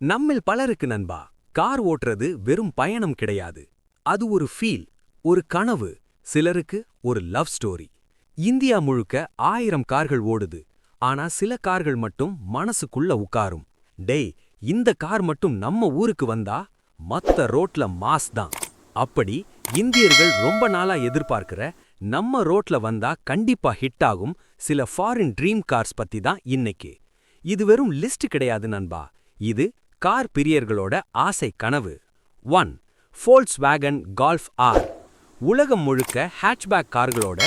நம்மில் பலருக்கு நண்பா கார் ஓட்டுறது வெறும் பயணம் கிடையாது. அது ஒரு ஃபீல் ஒரு கனவு சிலருக்கு ஒரு லவ் ஸ்டோரி இந்தியா முழுக்க ஆயிரம் கார்கள் ஓடுது ஆனா சில கார்கள் மட்டும் மனசுக்குள்ள உட்காரும். டேய் இந்த கார் மட்டும் நம்ம ஊருக்கு வந்தா மத்த ரோட்ல மாஸ் தான். அப்படி இந்தியர்கள் ரொம்ப நாளா எதிர்பார்க்கிற நம்ம ரோட்ல வந்தா கண்டிப்பா ஹிட் ஆகும் சில ஃபாரின் ட்ரீம் கார்ஸ் பத்தி தான் இன்னைக்கு. இது வெறும் லிஸ்ட் கிடையாது நண்பா இது கார் பிரியர்களோட ஆசை கனவு. ஒன் ஃபோல்ஸ் வேகன் கால்ஃப் ஆர் உலகம் முழுக்க ஹேட்ச்பேக் கார்களோட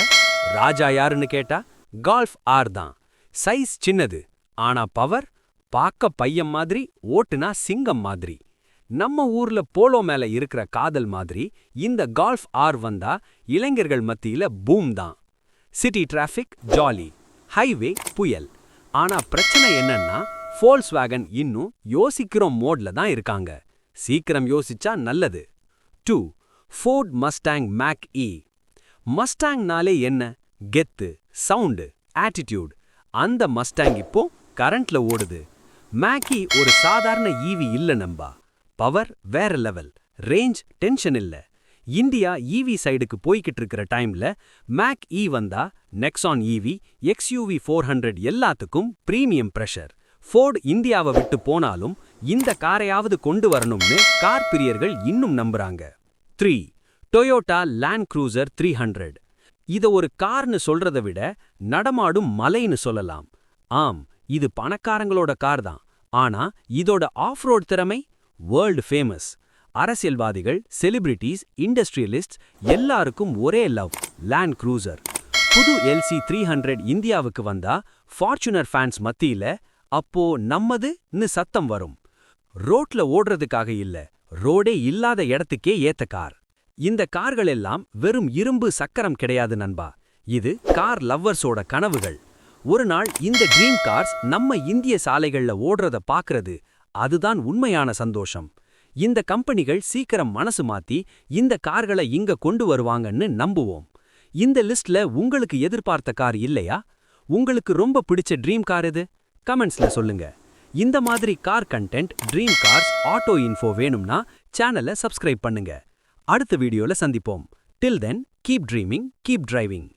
ராஜா யாருன்னு கேட்டா? கால்ஃப் ஆர் தான். சைஸ் சின்னது. ஆனா பவர் பார்க்க பையன் மாதிரி ஓட்டுனா சிங்கம் மாதிரி. நம்ம ஊர்ல போலோ மேல இருக்கிற காதல் மாதிரி இந்த கால்ஃப் ஆர் வந்தா இளைஞர்கள் மத்தியில பூம் தான். சிட்டி டிராஃபிக் ஜாலி ஹைவே புயல். ஆனா பிரச்சனை என்னன்னா ஃபோல்ஸ் வேகன் இன்னும் யோசிக்கிறோம் மோட்ல தான் இருக்காங்க. சீக்கிரம் யோசிச்சா நல்லது. Two Ford Mustang Mach E மஸ்டாங்னாலே என்ன? கெத்து சவுண்டு ஆட்டிடியூட் அந்த மஸ்டாங் இப்போ கரண்ட்ல ஓடுது. மேக்கி e ஒரு சாதாரண ஈவி இல்ல நம்பா. பவர் வேற லெவல் ரேஞ்ச் டென்ஷன் இல்ல. இந்தியா ஈவி சைடுக்கு போய்கிட்டு இருக்கிற டைம்ல மேக் இ வந்தா Nexon EV XUV four hundred எல்லாத்துக்கும் பிரீமியம் ப்ரெஷர் ஃபோர்டு இந்தியாவை விட்டு போனாலும் இந்த காரையாவது கொண்டு வரணும்னு கார் பிரியர்கள் இன்னும் நம்புறாங்க. Three Toyota Land Cruiser three hundred இத ஒரு கார்னு சொல்றத விட நடமாடும் மலைன்னு சொல்லலாம். ஆம் இது பணக்காரங்களோட கார் தான். ஆனா இதோட ஆஃப்ரோட் திறமை வேர்ல்டு ஃபேமஸ் அரசியல்வாதிகள் செலிபிரிட்டிஸ் இண்டஸ்ட்ரியலிஸ்ட் எல்லாருக்கும் ஒரே லவ் லேண்ட் க்ரூசர். புது எல்சி த்ரீ ஹண்ட்ரட் இந்தியாவுக்கு வந்தா ஃபார்ச்சுனர் ஃபேன்ஸ் மத்தியில அப்போ நம்மதுன்னு சத்தம் வரும். ரோட்ல ஓடுறதுக்காக இல்ல ரோடே இல்லாத இடத்துக்கே ஏத்த கார். இந்த கார்கள் எல்லாம் வெறும் இரும்பு சக்கரம் கிடையாது நண்பா. இது கார் லவ்வர்ஸோட கனவுகள். ஒரு நாள் இந்த ட்ரீம் கார்ஸ் நம்ம இந்திய சாலைகள்ல ஓடுறத பாக்குறது அதுதான் உண்மையான சந்தோஷம். இந்த கம்பெனிகள் சீக்கிரம் மனசு மாத்தி இந்த கார்களை இங்க கொண்டு வருவாங்கன்னு நம்புவோம். இந்த லிஸ்ட்ல உங்களுக்கு எதிர்பார்த்த கார் இல்லையா? உங்களுக்கு ரொம்ப பிடிச்ச ட்ரீம் கார் எது? கமெண்ட்ஸ்ல சொல்லுங்க. இந்த மாதிரி car content dream cars auto info வேணும்னா சேனலை சப்ஸ்கிரைப் பண்ணுங்க. அடுத்த வீடியோல சந்திப்போம். Till then keep dreaming keep driving